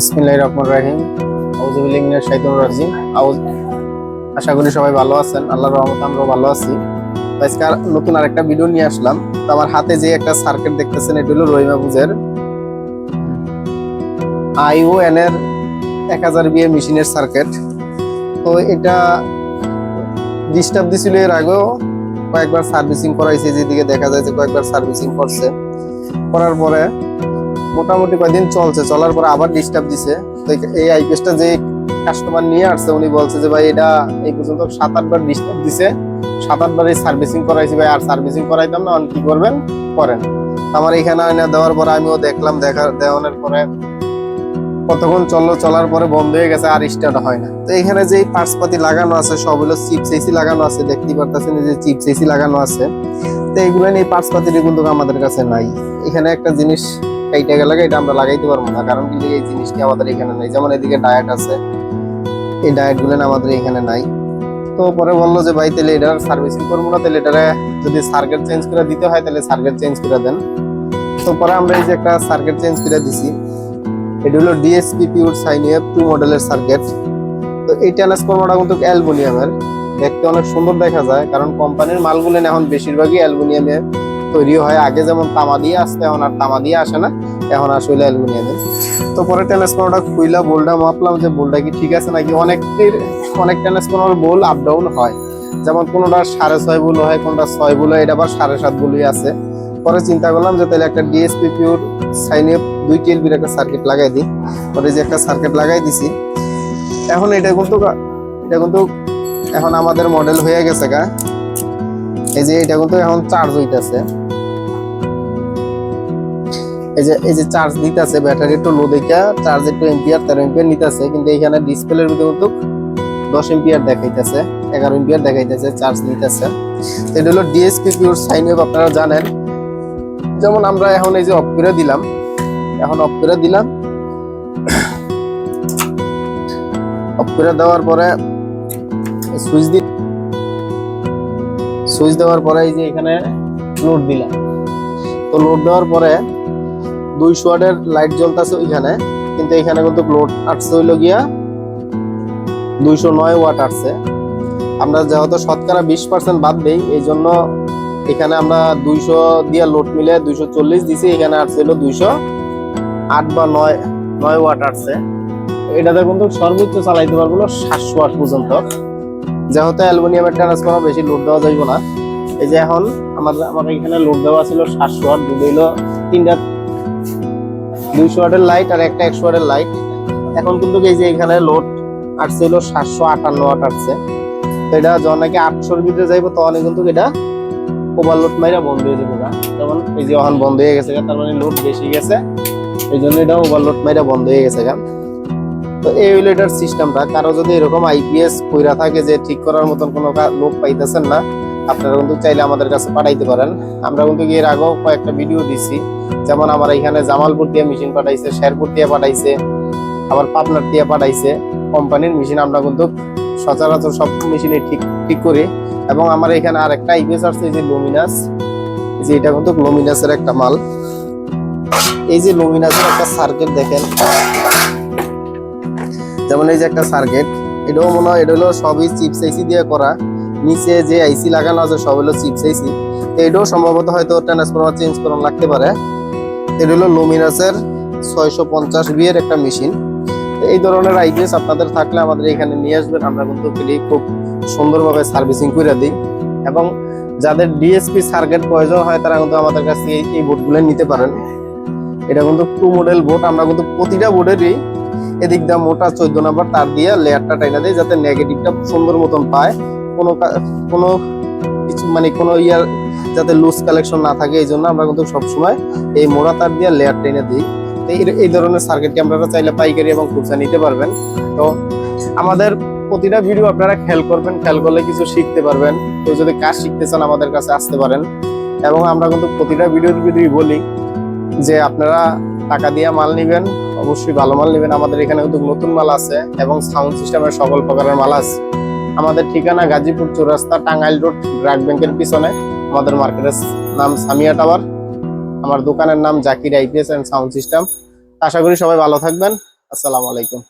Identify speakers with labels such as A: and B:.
A: বিসমিল্লাহ রহমান রাহিম। রাজিম। আউজ আশা করি সবাই ভালো আছেন। আল্লাহর রহমতে ভালো আছি। আজকে নতুন ভিডিও নিয়ে আসলাম। তো আমার হাতে যে একটা দেখতেছেন, এটা হলো রহিমা বুঝের। আইও এন এর এক হাজার বিয়ে মেশিনের সার্কিট তো এটা ডিস্টার্ব দিছিল এর আগেও। কয়েকবার সার্ভিসিং করাইছে, যেদিকে দেখা যায় যে কয়েকবার সার্ভিসিং করছে। করার পরে মোটামুটি কয়েকদিন চলছে। চলার পরে আবার ডিস্টার্ব দিছে। তো এই- আইপিএসটা যে কাস্টমার নিয়ে আসছে, উনি বলছে যে, ভাই, এটা এই পর্যন্ত সাত আটবার ডিস্টার্ব দিছে। সাত আটবার এই সার্ভিসিং করাইছি, ভাই, আর সার্ভিসিং করাইতাম না, কি করবেন? করেন। আমার এখানে আয়না দেওয়ার পরে আমিও দেখলাম, দেখা দেওয়ানোর পরে কতক্ষণ চলল, চলার পরে বন্ধ হয়ে গেছে, আর স্টার্ট হয় না। তো এখানে যে পার্সপাতি লাগানো আছে, সব হলো চিপস এসি লাগানো আছে, দেখতেই পারতেছেন যে চিপস এসি লাগানো আছে। তো এইগুলো এই পার্টস পাতিটি কিন্তু আমাদের কাছে নাই। এখানে একটা জিনিস এইটা গেলে এটা আমরা লাগাইতে পারব না। কারণ কিন্তু এই জিনিসটি আমাদের এখানে নাই। যেমন এদিকে ডায়েট আছে, এই ডায়েটগুলো আমাদের এখানে নাই। তো পরে বলল যে, ভাই, তাহলে এটার সার্ভিসিং করব না, তাহলে এটারে যদি সার্কিট চেঞ্জ করে দিতে হয়, তাহলে সার্কিট চেঞ্জ করে দেন। তো পরে আমরা এই যে একটা সার্কিট চেঞ্জ করে দিছি। এটা হলো ডিএসপি পিউর সাইনিয়াপ টু মডেলের সার্কিট তো এই ট্রান্সফরমারটা কিন্তু অ্যালুমিনিয়ামের। দেখতে অনেক সুন্দর দেখা যায়, কারণ কোম্পানির মালগুলো এখন বেশিরভাগই অ্যালুমিনিয়ামে। তৈরি হয়। আগে যেমন তামা দিয়ে আসতে, এখন আর তামা দিয়ে আসে না। এখন আসলে অ্যালুমিনিয়ামের তো পরে ট্রান্সফরমারটা খুইলা বোলটা মাপলাম যে বোলটা কি ঠিক আছে নাকি? অনেকটির, অনেক ট্রান্সফরমার বোল আপ ডাউন হয়। যেমন কোনোটা সাড়ে ছয় বুল হয়, কোনোটা ছয় বুল হয়, এটা আবার সাড়ে সাত বুলই আছে। পরে চিন্তা করলাম যে তাহলে একটা ডিএসপি পিউর সাইনে দুই টিএলবির একটা সার্কিট লাগাই দিই। পরে যে একটা সার্কিট লাগাই দিছি। এখন এটা কিন্তু এটা কিন্তু এখন আমাদের মডেল হয়ে গেছে গা। এই যে এটা কিন্তু এখন চার্জ হইতাছে। এই যে এই যে চার্জ দিতেছে ব্যাটারি একটু লো দেখা চার্জ একটু এম্পিয়ার তেরো এম্পিয়ার নিতেছে, কিন্তু এখানে ডিসপ্লের ভিতরে কিন্তু দশ এম্পিয়ার দেখাইতেছে, এগারো এম্পিয়ার দেখাইতেছে চার্জ নিতেছে। এটা হলো ডিএসপি পিওর সাইন ওয়েভ আপনারা জানেন। যেমন আমরা এখন এই যে অফ করে দিলাম, এখন অফ করে দিলাম। অফ করে দেওয়ার পরে সুইচ দি সুইচ দেওয়ার পরে এই যে এখানে লোড দিলাম। তো লোড দেওয়ার পরে দুইশো ওয়াটের লাইট জ্বলতেছে ওইখানে, কিন্তু এখানে কিন্তু লোড আসছে হইল গিয়া দুইশো নয় ওয়াট আটছে আমরা যেহেতু শতকরা বিশ পার্সেন্ট বাদ দেই এই জন্য এখানে আমরা দুইশো দিয়ে লোড মিলে দুইশো চল্লিশ দিছি, এখানে আসছে হলো দুইশো আট বা নয় নয় ওয়াট আটছে এটাতে কিন্তু সর্বোচ্চ চালাইতে পারব সাতশো ওয়াট পর্যন্ত। যেহেতু অ্যালুমিনিয়ামের ট্রান্সফর্মার বেশি লোড দেওয়া যাইব না, এই যে এখন আমার আমার এখানে লোড দেওয়া ছিল সাতশো ওয়াট, দুটো তিনটা, দুইশো ওয়াটের লাইট আর একটা একশো ওয়াটের লাইট এখন কিন্তু এই যে এখানে লোড আসছে হলো সাতশো আটান্ন ওয়াট আসছে তো এটা যখন নাকি আটশোর ভিতরে যাইবো তখন কিন্তু এটা ওভারলোড মাইরা বন্ধ হয়ে যাবে গা। যেমন এই যে এখন বন্ধ হয়ে গেছে তার মানে লোড বেশি গেছে, এই জন্য এটা ওভারলোড মাইরা বন্ধ হয়ে গেছে। তো এই হইল সিস্টেমটা কারও যদি এরকম আইপিএস কইরা থাকে যে ঠিক করার মতন কোনো লোক পাইতেছেন না, আপনারা কিন্তু চাইলে আমাদের কাছে পাঠাইতে পারেন। আমরা কিন্তু এর আগেও কয়েকটা ভিডিও দিছি। যেমন আমার এখানে জামালপুর দিয়ে মেশিন পাঠাইছে, শেরপুর দিয়ে পাঠাইছে আবার পাবনার দিয়ে পাঠাইছে। কোম্পানির মেশিন আমরা কিন্তু সচরাচর সব মেশিনে ঠিক ঠিক করি। এবং আমার এখানে আর একটা আইপিএস এই যে লুমিনাস যে এটা কিন্তু লুমিনাসের একটা মাল। এই যে লুমিনাসের একটা সার্কেল দেখেন। যেমন এই যে একটা সার্কিট, এটাও মনে হয় এটা হলো সবই চিপস আইসি দিয়ে করা। নিচে যে আইসি লাগানো আছে সব হলো চিপস আইসি এটাও সম্ভবত হয়তো ট্রান্সফরমার চেঞ্জ করানো লাগতে পারে। এটা হলো লুমিনাসের ছয়শো পঞ্চাশ বিয়ের একটা মেশিন এই ধরনের আইপিএস আপনাদের থাকলে আমাদের এখানে নিয়ে আসবেন। আমরা কিন্তু ফ্রি খুব সুন্দরভাবে সার্ভিসিং করে দিই। এবং যাদের ডিএসপি সার্কিট প্রয়োজন হয়, তারা কিন্তু আমাদের কাছ এই বোর্ডগুলো নিতে পারেন। এটা কিন্তু টু মডেল বোর্ড আমরা কিন্তু প্রতিটা বোর্ডেরই এদিক দিয়ে মোটা চোদ্দ নাম্বার, তার দিয়ে লেয়ারটা টাইনা দিই যাতে নেগেটিভটা সুন্দর মতন পায়। কোনো কোনো কিছু মানে কোনো ইয়ার যাতে লুজ কালেকশন না থাকে, এই জন্য আমরা কিন্তু সবসময় এই মোড়া, তার দিয়ে লেয়ার টেনে দিই। এই ধরনের সার্কিটকে আপনারা চাইলে পাইকারি এবং খুচরা নিতে পারবেন। তো আমাদের প্রতিটা ভিডিও আপনারা খেয়াল করবেন, খেয়াল করলে কিছু শিখতে পারবেন। কেউ যদি কাজ শিখতে চান আমাদের কাছে আসতে পারেন। এবং আমরা কিন্তু প্রতিটা ভিডিওর ভিতরেই বলি যে আপনারা টাকা দিয়ে মাল নেবেন। অবশ্যই ভালো মাল নেবেন। আমাদের এখানে কিন্তু নতুন মাল আছে এবং সাউন্ড সিস্টেমের সকল প্রকারের মাল আছে। আমাদের ঠিকানা গাজীপুর চৌরাস্তা, টাঙ্গাইল রোড ব্র্যাক ব্যাংকের পিছনে। আমাদের মার্কেটের নাম সামিয়া টাওয়ার। আমার দোকানের নাম Zakir IPS and sound system আশা করি সবাই ভালো থাকবেন। আসসালামু আলাইকুম।